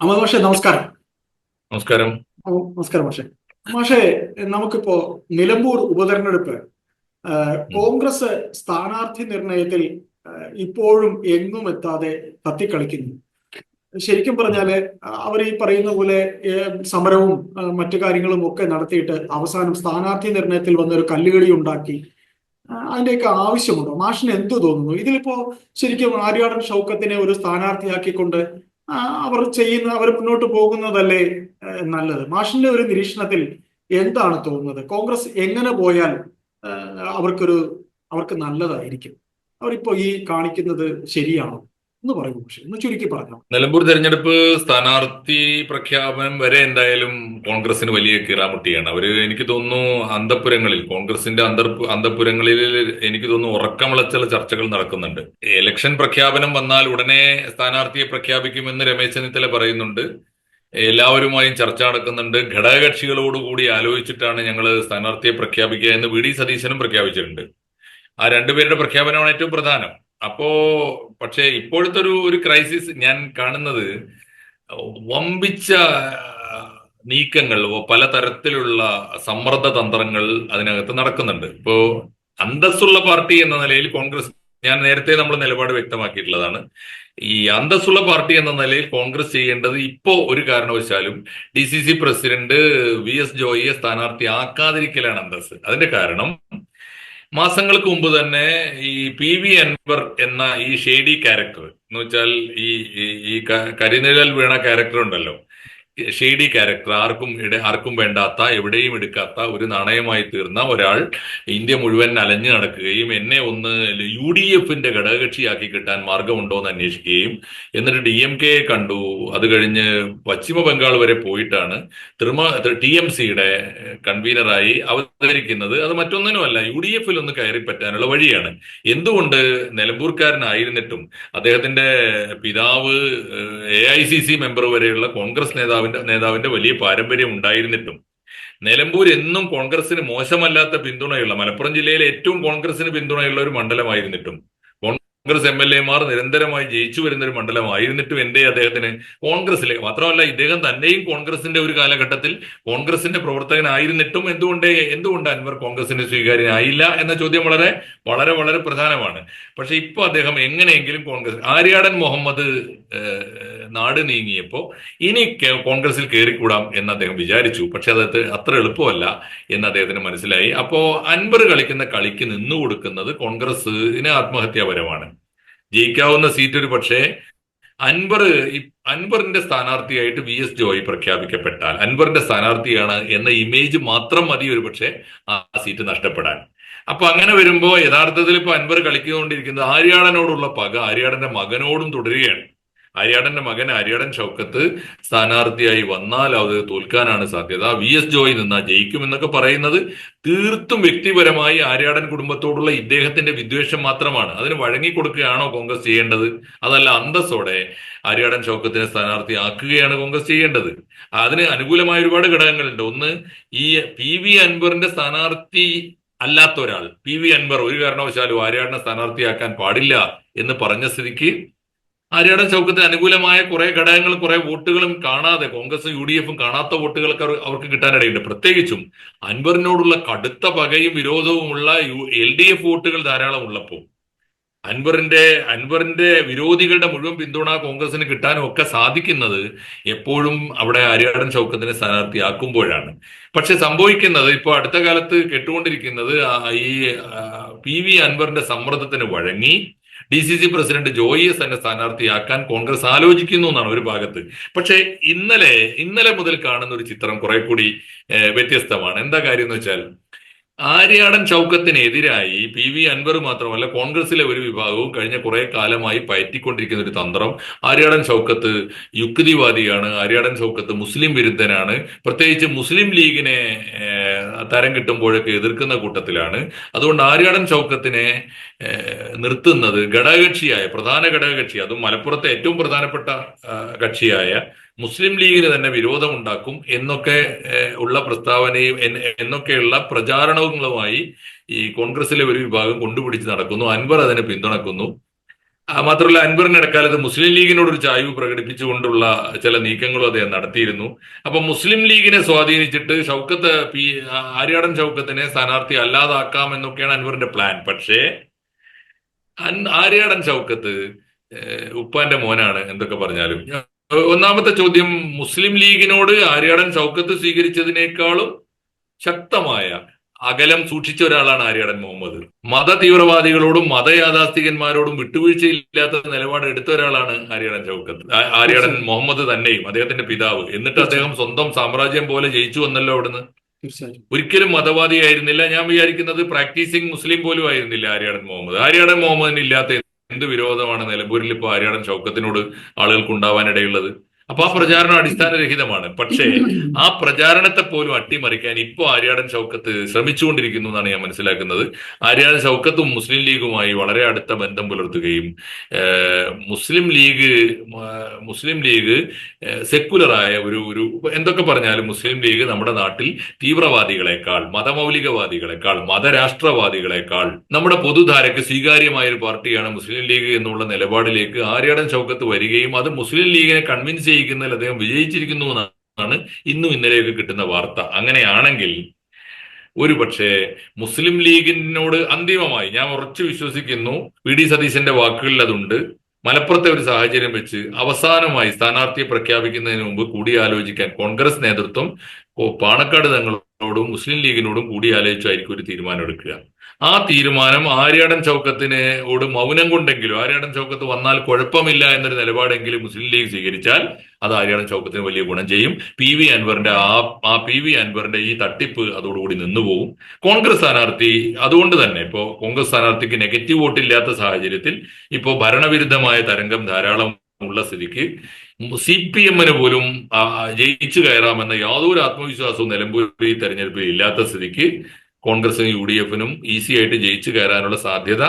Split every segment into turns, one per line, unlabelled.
അഹമ്മദ് പക്ഷേ നമസ്കാരം.
നമസ്കാരം.
നമസ്കാരം പക്ഷേ പക്ഷേ നമുക്കിപ്പോ നിലമ്പൂർ ഉപതെരഞ്ഞെടുപ്പ് കോൺഗ്രസ് സ്ഥാനാർത്ഥി നിർണയത്തിൽ ഇപ്പോഴും എങ്ങും എത്താതെ തത്തിക്കളിക്കുന്നു. ശരിക്കും പറഞ്ഞാൽ അവർ ഈ പറയുന്ന പോലെ സമരവും മറ്റു കാര്യങ്ങളും ഒക്കെ നടത്തിയിട്ട് അവസാനം സ്ഥാനാർത്ഥി നിർണയത്തിൽ വന്നൊരു കല്ലുകളി ഉണ്ടാക്കി അതിന്റെയൊക്കെ ആവശ്യമുണ്ടോ? മാഷിന് എന്തു തോന്നുന്നു? ഇതിലിപ്പോ ശരിക്കും ആര്യാടൻ ഷൗക്കത്തിനെ ഒരു സ്ഥാനാർത്ഥിയാക്കിക്കൊണ്ട് അവർ ചെയ്യുന്ന അവർ മുന്നോട്ട് പോകുന്നതല്ലേ നല്ലത്? മാഷിന്റെ ഒരു നിരീക്ഷണത്തിൽ എന്താണ് തോന്നുന്നത്? കോൺഗ്രസ് എങ്ങനെ പോയാൽ അവർക്കൊരു അവർക്ക് നല്ലതായിരിക്കും? അവരിപ്പോ ഈ കാണിക്കുന്നത് ശരിയാണോ? എന്ന് പറയുന്നു പക്ഷെ. എന്ന് ചുരുക്കി പറഞ്ഞു
നിലമ്പൂർ തെരഞ്ഞെടുപ്പ് സ്ഥാനാർത്ഥി പ്രഖ്യാപനം വരെ എന്തായാലും കോൺഗ്രസിന് വലിയ കീറാമുട്ടിയാണ്. അവർ എനിക്ക് തോന്നുന്നു അന്തപുരങ്ങളിൽ കോൺഗ്രസിന്റെ അന്തർ അന്തപുരങ്ങളിൽ എനിക്ക് തോന്നുന്നു ഉറക്കമുളച്ചുള്ള ചർച്ചകൾ നടക്കുന്നുണ്ട്. ഇലക്ഷൻ പ്രഖ്യാപനം വന്നാൽ ഉടനെ സ്ഥാനാർത്ഥിയെ പ്രഖ്യാപിക്കുമെന്ന് രമേശ് ചെന്നിത്തല പറയുന്നുണ്ട്. എല്ലാവരുമായും ചർച്ച നടക്കുന്നുണ്ട്. ഘടകകക്ഷികളോടുകൂടി ആലോചിച്ചിട്ടാണ് ഞങ്ങൾ സ്ഥാനാർത്ഥിയെ പ്രഖ്യാപിക്കുക എന്ന് വി ഡി സതീശനും പ്രഖ്യാപിച്ചിട്ടുണ്ട്. ആ രണ്ടുപേരുടെ പ്രഖ്യാപനമാണ് ഏറ്റവും പ്രധാനം. അപ്പോ പക്ഷേ ഇപ്പോഴത്തെ ഒരു ഒരു ക്രൈസിസ് ഞാൻ കാണുന്നത് വമ്പിച്ച നീക്കങ്ങൾ നീക്കങ്ങൾ പലതരത്തിലുള്ള സമ്മർദ്ദ തന്ത്രങ്ങൾ അതിനകത്ത് നടക്കുന്നുണ്ട്. ഇപ്പോ അന്തസ്സുള്ള പാർട്ടി എന്ന നിലയിൽ കോൺഗ്രസ് ഞാൻ നേരത്തെ നമ്മൾ നിലപാട് വ്യക്തമാക്കിയിട്ടുള്ളതാണ്. ഈ അന്തസ്സുള്ള പാർട്ടി എന്ന നിലയിൽ കോൺഗ്രസ് ചെയ്യേണ്ടത് ഇപ്പോ ഒരു കാരണവശാലും D C C president V S ജോയിയെ സ്ഥാനാർത്ഥി ആക്കാതിരിക്കലാണ് അന്തസ് അതിന്റെ കാരണം മാസങ്ങൾക്ക് മുമ്പ് തന്നെ ഈ പി വി അൻവർ എന്ന ഈ ഷേഡി ക്യാരക്ടർ എന്ന് വെച്ചാൽ ഈ ഈ- കരിനിഴൽ വീണ ക്യാരക്ടർ ഉണ്ടല്ലോ. ഷെയ്ഡി ക്യാരക്ടർ ആർക്കും ഇട ആർക്കും വേണ്ടാത്ത എവിടെയും എടുക്കാത്ത ഒരു നാണയമായി തീർന്ന ഒരാൾ ഇന്ത്യ മുഴുവൻ അലഞ്ഞു നടക്കുകയും എന്നെ ഒന്ന് യു ഡി എഫിന്റെ ഘടകകക്ഷിയാക്കി കിട്ടാൻ മാർഗമുണ്ടോ എന്ന് അന്വേഷിക്കുകയും എന്നിട്ട് ഡി എം കെയെ കണ്ടു. അത് കഴിഞ്ഞ് പശ്ചിമ ബംഗാൾ വരെ പോയിട്ടാണ്. തൃമ ടി എം സിയുടെ കൺവീനറായി അവതരിക്കുന്നത് അത് മറ്റൊന്നിനുമല്ല. യു ഡി എഫിൽ ഒന്ന് കയറി പറ്റാനുള്ള വഴിയാണ്. എന്തുകൊണ്ട് നിലമ്പൂർക്കാരനായിരുന്നിട്ടും അദ്ദേഹത്തിന്റെ പിതാവ് A I C C member വരെയുള്ള കോൺഗ്രസ് നേതാവിന്റെ നേതാവിന്റെ വലിയ പാരമ്പര്യം ഉണ്ടായിരുന്നിട്ടും നിലമ്പൂർ എന്നും കോൺഗ്രസിന് മോശമല്ലാത്ത പിന്തുണയുള്ള മലപ്പുറം ജില്ലയിലെ ഏറ്റവും കോൺഗ്രസിന് പിന്തുണയുള്ള ഒരു മണ്ഡലമായിരുന്നിട്ടും കോൺഗ്രസ് എം എൽ എമാർ നിരന്തരമായി ജയിച്ചു വരുന്ന ഒരു മണ്ഡലമായിരുന്നിട്ടും എന്തേ അദ്ദേഹത്തിന് കോൺഗ്രസിലെ മാത്രമല്ല ഇദ്ദേഹം തന്നെയും കോൺഗ്രസിന്റെ ഒരു കാലഘട്ടത്തിൽ കോൺഗ്രസിന്റെ പ്രവർത്തകനായിരുന്നിട്ടും എന്തുകൊണ്ട് എന്തുകൊണ്ട് അൻവർ കോൺഗ്രസിന്റെ സ്വീകാര്യനായില്ല എന്ന ചോദ്യം വളരെ വളരെ വളരെ പ്രധാനമാണ്. പക്ഷെ ഇപ്പൊ അദ്ദേഹം എങ്ങനെയെങ്കിലും കോൺഗ്രസ് ആര്യാടൻ മുഹമ്മദ് നാട് നീങ്ങിയപ്പോ ഇനി കോൺഗ്രസിൽ കയറിക്കൂടാം എന്ന് അദ്ദേഹം വിചാരിച്ചു. പക്ഷെ അത് അത്ര എളുപ്പമല്ല എന്ന് അദ്ദേഹത്തിന് മനസ്സിലായി. അപ്പോ അൻവർ കളിക്കുന്ന കളിക്ക് നിന്നു കൊടുക്കുന്നത് കോൺഗ്രസിന് ആത്മഹത്യാപരമാണ്. ജയിക്കാവുന്ന സീറ്റ് ഒരു പക്ഷേ അൻവർ അൻവറിന്റെ സ്ഥാനാർത്ഥിയായിട്ട് വി എസ് ജോയി പ്രഖ്യാപിക്കപ്പെട്ടാൽ അൻവറിന്റെ സ്ഥാനാർത്ഥിയാണ് എന്ന ഇമേജ് മാത്രം മതി ഒരു പക്ഷേ ആ സീറ്റ് നഷ്ടപ്പെടാൻ. അപ്പൊ അങ്ങനെ വരുമ്പോ യഥാർത്ഥത്തിൽ ഇപ്പൊ അൻവർ കളിക്കുകൊണ്ടിരിക്കുന്നത് ആര്യാടനോടുള്ള പക ആര്യാടന്റെ മകനോടും തുടരുകയാണ്. ആര്യാടന്റെ മകൻ ഹരിയാടൻ ഷൗക്കത്ത് സ്ഥാനാർത്ഥിയായി വന്നാൽ അത് തോൽക്കാനാണ് സാധ്യത. വി എസ് ജോയി നിന്നാ ജയിക്കുമെന്നൊക്കെ പറയുന്നത് തീർത്തും വ്യക്തിപരമായി ആര്യാടൻ കുടുംബത്തോടുള്ള ഇദ്ദേഹത്തിന്റെ വിദ്വേഷം മാത്രമാണ്. അതിന് വഴങ്ങിക്കൊടുക്കുകയാണോ കോൺഗ്രസ് ചെയ്യേണ്ടത്? അതല്ല അന്തസ്സോടെ ആര്യാടൻ ഷൗക്കത്തിനെ സ്ഥാനാർത്ഥി ആക്കുകയാണ് കോൺഗ്രസ് ചെയ്യേണ്ടത്. അതിന് അനുകൂലമായ ഒരുപാട് ഘടകങ്ങളുണ്ട്. ഒന്ന് ഈ പി വി അൻവറിന്റെ സ്ഥാനാർത്ഥി അല്ലാത്ത ഒരാൾ പി വി അൻവർ ഒരു കാരണവശാലും ആര്യാടനെ സ്ഥാനാർത്ഥിയാക്കാൻ പാടില്ല എന്ന് പറഞ്ഞ സ്ഥിതിക്ക് ആര്യാടൻ ചൗക്കത്തിന് അനുകൂലമായ കുറെ ഘടകങ്ങളും കുറെ വോട്ടുകളും കാണാതെ കോൺഗ്രസും യു ഡി എഫും കാണാത്ത വോട്ടുകളൊക്കെ അവർക്ക് കിട്ടാനിടയുണ്ട്. പ്രത്യേകിച്ചും അൻവറിനോടുള്ള കടുത്ത പകയും വിരോധവുമുള്ള യു എൽ ഡി എഫ് വോട്ടുകൾ ധാരാളം ഉള്ളപ്പോൾ അൻവറിന്റെ അൻവറിന്റെ വിരോധികളുടെ മുഴുവൻ പിന്തുണ കോൺഗ്രസിന് കിട്ടാനും ഒക്കെ സാധിക്കുന്നത് എപ്പോഴും അവിടെ ആര്യാടൻ ചൗക്കത്തിനെ സ്ഥാനാർത്ഥിയാക്കുമ്പോഴാണ്. പക്ഷെ സംഭവിക്കുന്നത് ഇപ്പോൾ അടുത്ത കാലത്ത് കേട്ടുകൊണ്ടിരിക്കുന്നത് ഈ പി വി അൻവറിന്റെ സമ്മർദ്ദത്തിന് വഴങ്ങി ഡി സി സി പ്രസിഡന്റ് ജോയിയെ തന്നെ സ്ഥാനാർത്ഥിയാക്കാൻ കോൺഗ്രസ് ആലോചിക്കുന്നു എന്നാണ് ഒരു ഭാഗത്ത്. പക്ഷേ ഇന്നലെ ഇന്നലെ മുതൽ കാണുന്ന ഒരു ചിത്രം കുറെ കൂടി വ്യത്യസ്തമാണ്. എന്താ കാര്യം എന്ന് വെച്ചാൽ ആര്യാടൻ ചൗക്കത്തിനെതിരായി പി വി അൻവർ മാത്രമല്ല കോൺഗ്രസിലെ ഒരു വിഭാഗവും കഴിഞ്ഞ കുറെ കാലമായി പയറ്റിക്കൊണ്ടിരിക്കുന്ന ഒരു തന്ത്രം. ആര്യാടൻ ചൗക്കത്ത് യുക്തിവാദിയാണ്. ആര്യാടൻ ചൗക്കത്ത് മുസ്ലിം വിരുദ്ധനാണ്. പ്രത്യേകിച്ച് മുസ്ലിം ലീഗിനെ തരം കിട്ടുമ്പോഴൊക്കെ എതിർക്കുന്ന കൂട്ടത്തിലാണ്. അതുകൊണ്ട് ആര്യാടൻ ചൗക്കത്തിനെ നിർത്തുന്നത് ഘടകകക്ഷിയായ പ്രധാന ഘടകകക്ഷി അതും മലപ്പുറത്തെ ഏറ്റവും പ്രധാനപ്പെട്ട കക്ഷിയായ മുസ്ലിം ലീഗിന് തന്നെ വിരോധമുണ്ടാക്കും എന്നൊക്കെ ഉള്ള പ്രസ്താവനയും എന്നൊക്കെയുള്ള പ്രചാരണങ്ങളുമായി ഈ കോൺഗ്രസിലെ ഒരു വിഭാഗം കൊണ്ടുപിടിച്ച് നടക്കുന്നു. അൻവർ അതിനെ പിന്തുണക്കുന്നു. മാത്രമല്ല അൻവറിന് ഇടക്കാലത്ത് മുസ്ലിം ലീഗിനോട് ഒരു ചായ്വ് പ്രകടിപ്പിച്ചുകൊണ്ടുള്ള ചില നീക്കങ്ങളും അദ്ദേഹം നടത്തിയിരുന്നു. അപ്പൊ മുസ്ലിം ലീഗിനെ സ്വാധീനിച്ചിട്ട് ഷൗക്കത്ത് പി ആര്യാടൻ ഷൗക്കത്തിനെ സ്ഥാനാർത്ഥി അല്ലാതാക്കാം എന്നൊക്കെയാണ് അൻവറിന്റെ പ്ലാൻ. പക്ഷേ ആര്യാടൻ ഷൗക്കത്ത് ഉപ്പാന്റെ മോനാണ് എന്തൊക്കെ പറഞ്ഞാലും. ഒന്നാമത്തെ ചോദ്യം മുസ്ലിം ലീഗിനോട് ആര്യാടൻ ചൗക്കത്ത് സ്വീകരിച്ചതിനേക്കാളും ശക്തമായ അകലം സൂക്ഷിച്ച ഒരാളാണ് ആര്യാടൻ മുഹമ്മദ്. മത തീവ്രവാദികളോടും മതയാഥാസ്ഥികന്മാരോടും വിട്ടുവീഴ്ചയില്ലാത്ത നിലപാട് എടുത്ത ഒരാളാണ് ആര്യാടൻ ചൗക്കത്ത് ആര്യാടൻ മുഹമ്മദ് തന്നെയും അദ്ദേഹത്തിന്റെ പിതാവ്. എന്നിട്ട് അദ്ദേഹം സ്വന്തം സാമ്രാജ്യം പോലെ ജയിച്ചു വന്നല്ലോ അവിടുന്ന്. ഒരിക്കലും മതവാദിയായിരുന്നില്ല. ഞാൻ വിചാരിക്കുന്നത് പ്രാക്ടീസിങ് മുസ്ലിം പോലും ആയിരുന്നില്ല ആര്യാടൻ മുഹമ്മദ്. ആര്യാടൻ മുഹമ്മദിന് ഇല്ലാത്ത എന്ത് വിരോധമാണ് നിലമ്പൂരിൽ ഇപ്പോൾ ആര്യാടൻ ഷൗക്കത്തിനോട് ആളുകൾക്ക് ഉണ്ടാവാനിടയുള്ളത്? അപ്പൊ ആ പ്രചാരണം അടിസ്ഥാനരഹിതമാണ്. പക്ഷേ ആ പ്രചാരണത്തെ പോലും അട്ടിമറിക്കാൻ ഇപ്പൊ ആര്യാടൻ ഷൗക്കത്ത് ശ്രമിച്ചുകൊണ്ടിരിക്കുന്നു എന്നാണ് ഞാൻ മനസ്സിലാക്കുന്നത്. ആര്യാടൻ ഷൗക്കത്തും മുസ്ലിം ലീഗുമായി വളരെ അടുത്ത ബന്ധം പുലർത്തുകയും മുസ്ലിം ലീഗ് മുസ്ലിം ലീഗ് സെക്കുലറായ ഒരു ഒരു എന്തൊക്കെ പറഞ്ഞാലും മുസ്ലിം ലീഗ് നമ്മുടെ നാട്ടിൽ തീവ്രവാദികളെക്കാൾ മതമൗലികവാദികളെക്കാൾ മതരാഷ്ട്രവാദികളെക്കാൾ നമ്മുടെ പൊതുധാരയ്ക്ക് സ്വീകാര്യമായ ഒരു പാർട്ടിയാണ് മുസ്ലിം ലീഗ് എന്നുള്ള നിലപാടിലേക്ക് ആര്യാടൻ ഷൗക്കത്ത് വരികയും അത് മുസ്ലിം ലീഗിനെ കൺവിൻസ് ചെയ്യിക്കുന്നതിൽ അദ്ദേഹം വിജയിച്ചിരിക്കുന്നു എന്നാണ് ഇന്നും ഇന്നലെയൊക്കെ കിട്ടുന്ന വാർത്ത. അങ്ങനെയാണെങ്കിൽ ഒരു പക്ഷേ മുസ്ലിം ലീഗിനോട് അന്തിമമായി ഞാൻ ഉറച്ചു വിശ്വസിക്കുന്നു വി. ഡി. സതീശന്റെ വാക്കുകളിൽ അതുണ്ട്. മലപ്പുറത്തെ ഒരു സാഹചര്യം വെച്ച് അവസാനമായി സ്ഥാനാർത്ഥിയെ പ്രഖ്യാപിക്കുന്നതിന് മുമ്പ് കൂടിയാലോചിക്കാൻ കോൺഗ്രസ് നേതൃത്വം പാണക്കാട് തങ്ങളോടും മുസ്ലിം ലീഗിനോടും കൂടിയാലോചിച്ചായിരിക്കും ഒരു തീരുമാനം എടുക്കുക ആ തീരുമാനം ആര്യാടൻ ചൗക്കത്തിനോട് മൗനം കൊണ്ടെങ്കിലും ആര്യാടൻ ചൗക്കത്ത് വന്നാൽ കുഴപ്പമില്ല എന്നൊരു നിലപാടെങ്കിലും മുസ്ലിം ലീഗ് സ്വീകരിച്ചാൽ അത് ആര്യാടൻ ചൗക്കത്തിന് വലിയ ഗുണം ചെയ്യും. പി വി അൻവറിന്റെ ആ ആ പി വി അൻവറിന്റെ ഈ തട്ടിപ്പ് അതോടുകൂടി നിന്നുപോകും കോൺഗ്രസ് സ്ഥാനാർത്ഥി അതുകൊണ്ട് തന്നെ ഇപ്പോ കോൺഗ്രസ് സ്ഥാനാർത്ഥിക്ക് നെഗറ്റീവ് വോട്ടില്ലാത്ത സാഹചര്യത്തിൽ ഇപ്പോ ഭരണവിരുദ്ധമായ തരംഗം ധാരാളം ഉള്ള സ്ഥിതിക്ക് സി പി എമ്മിന് പോലും ജയിച്ചു കയറാമെന്ന യാതൊരു ആത്മവിശ്വാസവും നിലമ്പൂർ ഈ തെരഞ്ഞെടുപ്പിൽ ഇല്ലാത്ത സ്ഥിതിക്ക് കോൺഗ്രസിനും യു ഡി എഫിനും ഈസി ആയിട്ട് ജയിച്ചു കയറാനുള്ള സാധ്യത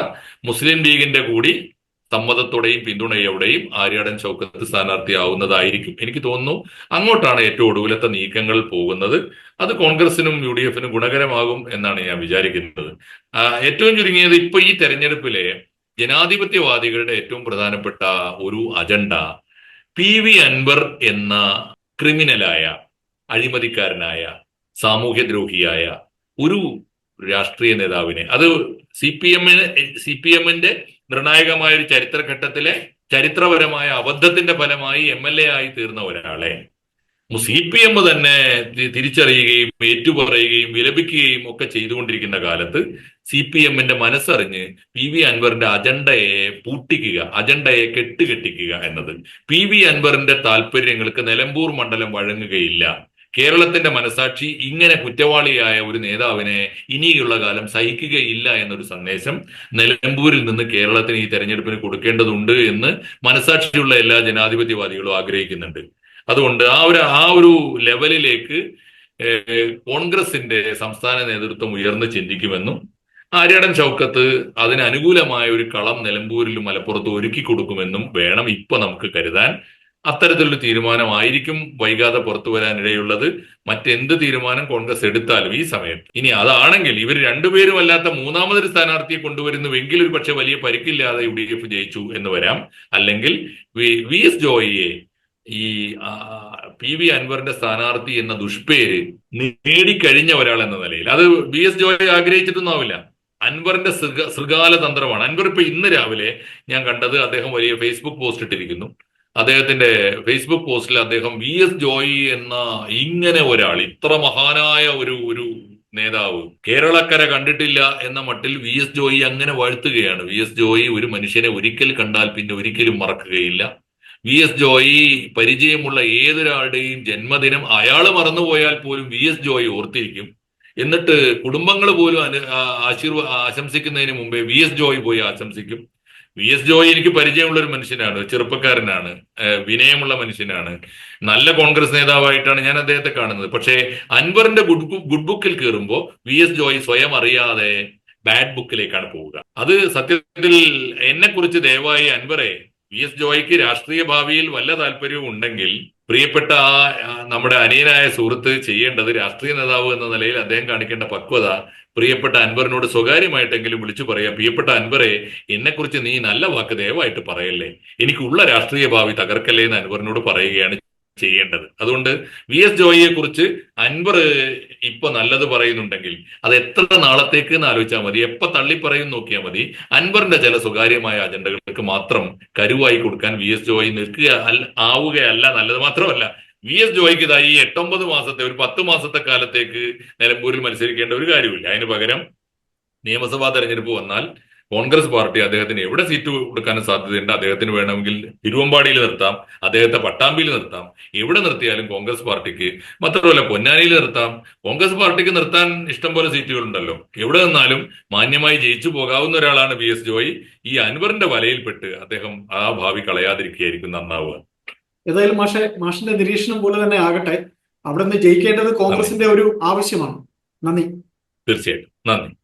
മുസ്ലിം ലീഗിന്റെ കൂടി സമ്മതത്തോടെയും പിന്തുണയോടെയും ആര്യാടൻ ചൗക്കത്ത് സ്ഥാനാർത്ഥിയാവുന്നതായിരിക്കും എനിക്ക് തോന്നുന്നു അങ്ങോട്ടാണ് ഏറ്റവും ഒടുവിലത്തെ നീക്കങ്ങൾ പോകുന്നത്. അത് കോൺഗ്രസിനും യു ഡി എഫിനും ഗുണകരമാകും എന്നാണ് ഞാൻ വിചാരിക്കുന്നത്. ഏറ്റവും ചുരുങ്ങിയത് ഇപ്പൊ ഈ തെരഞ്ഞെടുപ്പിലെ ജനാധിപത്യവാദികളുടെ ഏറ്റവും പ്രധാനപ്പെട്ട ഒരു അജണ്ട പി വി അൻവർ എന്ന ക്രിമിനലായ അഴിമതിക്കാരനായ സാമൂഹ്യദ്രോഹിയായ ഒരു രാഷ്ട്രീയ നേതാവിനെ. അത് സി പി എമ്മിന് സി പി എമ്മിന്റെ നിർണായകമായ ഒരു ചരിത്രഘട്ടത്തിലെ ചരിത്രപരമായ അബദ്ധത്തിന്റെ ഫലമായി എം എൽ എ ആയി തീർന്ന ഒരാളെ. സി പി എം തന്നെ തിരിച്ചറിയുകയും ഏറ്റുപറയുകയും വിലപിക്കുകയും ഒക്കെ ചെയ്തുകൊണ്ടിരിക്കുന്ന കാലത്ത് സി പി എമ്മിന്റെ മനസ്സറിഞ്ഞ് പി വി അൻവറിന്റെ അജണ്ടയെ പൂട്ടിക്കുക അജണ്ടയെ കെട്ടുകെട്ടിക്കുക എന്നത്. പി വി അൻവറിന്റെ താല്പര്യങ്ങൾക്ക് നിലമ്പൂർ മണ്ഡലം വഴങ്ങുകയില്ല. കേരളത്തിന്റെ മനസാക്ഷി ഇങ്ങനെ കുറ്റവാളിയായ ഒരു നേതാവിനെ ഇനിയുള്ള കാലം സഹിക്കുകയില്ല എന്നൊരു സന്ദേശം നിലമ്പൂരിൽ നിന്ന് കേരളത്തിന് ഈ തെരഞ്ഞെടുപ്പിന് കൊടുക്കേണ്ടതുണ്ട് എന്ന് മനസാക്ഷിയുള്ള എല്ലാ ജനാധിപത്യവാദികളും ആഗ്രഹിക്കുന്നുണ്ട്. അതുകൊണ്ട് ആ ഒരു ആ ഒരു ലെവലിലേക്ക് കോൺഗ്രസിന്റെ സംസ്ഥാന നേതൃത്വം ഉയർന്ന് ചിന്തിക്കുമെന്നും ആര്യാടൻ ചൗക്കത്ത് അതിന് അനുകൂലമായ ഒരു കളം നിലമ്പൂരിലും മലപ്പുറത്തും ഒരുക്കി കൊടുക്കുമെന്നും വേണം ഇപ്പൊ നമുക്ക് കരുതാൻ. അത്തരത്തിലൊരു തീരുമാനമായിരിക്കും വൈകാതെ പുറത്തു വരാനിടയുള്ളത്. മറ്റെന്ത് തീരുമാനം കോൺഗ്രസ് എടുത്താലും ഈ സമയത്ത് ഇനി അതാണെങ്കിൽ ഇവർ രണ്ടുപേരും അല്ലാത്ത മൂന്നാമതൊരു സ്ഥാനാർത്ഥിയെ കൊണ്ടുവരുന്നുവെങ്കിൽ ഒരു പക്ഷെ വലിയ പരിക്കില്ലാതെ യു ഡി എഫ് ജയിച്ചു എന്ന് വരാം. അല്ലെങ്കിൽ വി- എസ് ജോയിയെ ഈ പി വി അൻവറിന്റെ സ്ഥാനാർത്ഥി എന്ന ദുഷ്പേര് നേടിക്കഴിഞ്ഞ ഒരാൾ എന്ന നിലയിൽ. അത് വി എസ് ജോയി ആഗ്രഹിച്ചിട്ടൊന്നും ആവില്ല. അൻവറിന്റെ സൃഗ സൃഗാല തന്ത്രമാണ് അൻവർ ഇപ്പൊ ഇന്ന് രാവിലെ ഞാൻ കണ്ടത് അദ്ദേഹം വലിയ ഫേസ്ബുക്ക് പോസ്റ്റ് ഇട്ടിരിക്കുന്നു. അദ്ദേഹത്തിന്റെ ഫേസ്ബുക്ക് പോസ്റ്റിൽ അദ്ദേഹം വി എസ് ജോയി എന്ന ഇങ്ങനെ ഒരാൾ ഇത്ര മഹാനായ ഒരു ഒരു നേതാവ് കേരളക്കര കണ്ടിട്ടില്ല എന്ന മട്ടിൽ വി എസ് ജോയി അങ്ങനെ വാഴ്ത്തുകയാണ്. വി എസ് ജോയി ഒരു മനുഷ്യനെ ഒരിക്കൽ കണ്ടാൽ പിന്നെ ഒരിക്കലും മറക്കുകയില്ല. വി എസ് ജോയി പരിചയമുള്ള ഏതൊരാളുടെയും ജന്മദിനം അയാൾ മറന്നുപോയാൽ പോലും വി എസ് ജോയി ഓർത്തിരിക്കും. എന്നിട്ട് കുടുംബങ്ങൾ പോലും അനു ആശംസിക്കുന്നതിന് മുമ്പേ വി എസ് ജോയി പോയി ആശംസിക്കും. വി എസ് ജോയി എനിക്ക് പരിചയമുള്ള ഒരു മനുഷ്യനാണ് ചെറുപ്പക്കാരനാണ് വിനയമുള്ള മനുഷ്യനാണ്. നല്ല കോൺഗ്രസ് നേതാവായിട്ടാണ് ഞാൻ അദ്ദേഹത്തെ കാണുന്നത്. പക്ഷേ അൻവറിന്റെ ഗുഡ് ഗുഡ് ബുക്കിൽ കയറുമ്പോൾ വി എസ് ജോയി സ്വയം അറിയാതെ ബാഡ് ബുക്കിലേക്കാണ് പോവുക. അത് സത്യത്തിൽ എന്നെ കുറിച്ച് ദയവായി അൻവറെ വി എസ് ജോയിക്ക് രാഷ്ട്രീയ ഭാവിയിൽ വല്ല താല്പര്യവും ഉണ്ടെങ്കിൽ പ്രിയപ്പെട്ട ആ, നമ്മുടെ അനിയനായ സുഹൃത്ത് ചെയ്യേണ്ടത് രാഷ്ട്രീയ നേതാവ് എന്ന നിലയിൽ അദ്ദേഹം കാണിക്കേണ്ട പക്വത പ്രിയപ്പെട്ട അൻവറിനോട് സ്വകാര്യമായിട്ടെങ്കിലും വിളിച്ചു പറയാം. പ്രിയപ്പെട്ട അൻവറെ എന്നെക്കുറിച്ച് നീ നല്ല വാക്ക് ദയവായിട്ട് പറയല്ലേ? എനിക്കുള്ള രാഷ്ട്രീയ ഭാവി തകർക്കല്ലേ എന്ന് അൻവറിനോട് പറയുകയാണ് ചെയ്യേണ്ടത്. അതുകൊണ്ട് വി. എസ്. ജോയിയെ കുറിച്ച് അൻവർ ഇപ്പൊ നല്ലത് പറയുന്നുണ്ടെങ്കിൽ അത് എത്ര നാളത്തേക്ക് എന്ന് ആലോചിച്ചാൽ മതി. എപ്പ തള്ളി പറയും നോക്കിയാൽ മതി. അൻവറിന്റെ ചില സ്വകാര്യമായ അജണ്ടകൾക്ക് മാത്രം കരുവായി കൊടുക്കാൻ വി. എസ്. ജോയി നിൽക്കുക ആവുകയല്ല നല്ലത് മാത്രമല്ല. വി എസ് ജോയിക്ക് ഈ എട്ടൊമ്പത് മാസത്തെ ഒരു പത്ത് മാസത്തെ കാലത്തേക്ക് നിലമ്പൂരിൽ മത്സരിക്കേണ്ട ഒരു കാര്യമില്ല. അതിന് പകരം നിയമസഭാ തെരഞ്ഞെടുപ്പ് വന്നാൽ കോൺഗ്രസ് പാർട്ടി അദ്ദേഹത്തിന് എവിടെ സീറ്റ് കൊടുക്കാൻ സാധ്യതയുണ്ട്? അദ്ദേഹത്തിന് വേണമെങ്കിൽ തിരുവമ്പാടിയിൽ നിർത്താം അദ്ദേഹത്തെ പട്ടാമ്പിയിൽ നിർത്താം. എവിടെ നിർത്തിയാലും കോൺഗ്രസ് പാർട്ടിക്ക് മാത്രമല്ല പൊന്നാനിയിൽ നിർത്താം. കോൺഗ്രസ് പാർട്ടിക്ക് നിർത്താൻ ഇഷ്ടം പോലെ സീറ്റുകളുണ്ടല്ലോ. എവിടെ നിന്നാലും മാന്യമായി ജയിച്ചു പോകാവുന്ന ഒരാളാണ് വി എസ് ജോയി. ഈ അൻവറിന്റെ വലയിൽപ്പെട്ട് അദ്ദേഹം ആ ഭാവി കളയാതിരിക്കുകയായിരിക്കും നന്നാവുക.
ഏതായാലും മാഷെ മാഷിന്റെ നിരീക്ഷണം പോലെ തന്നെ ആകട്ടെ. അവിടെ നിന്ന് ജയിക്കേണ്ടത് കോൺഗ്രസിന്റെ ഒരു ആവശ്യമാണ്. നന്ദി.
തീർച്ചയായിട്ടും. നന്ദി.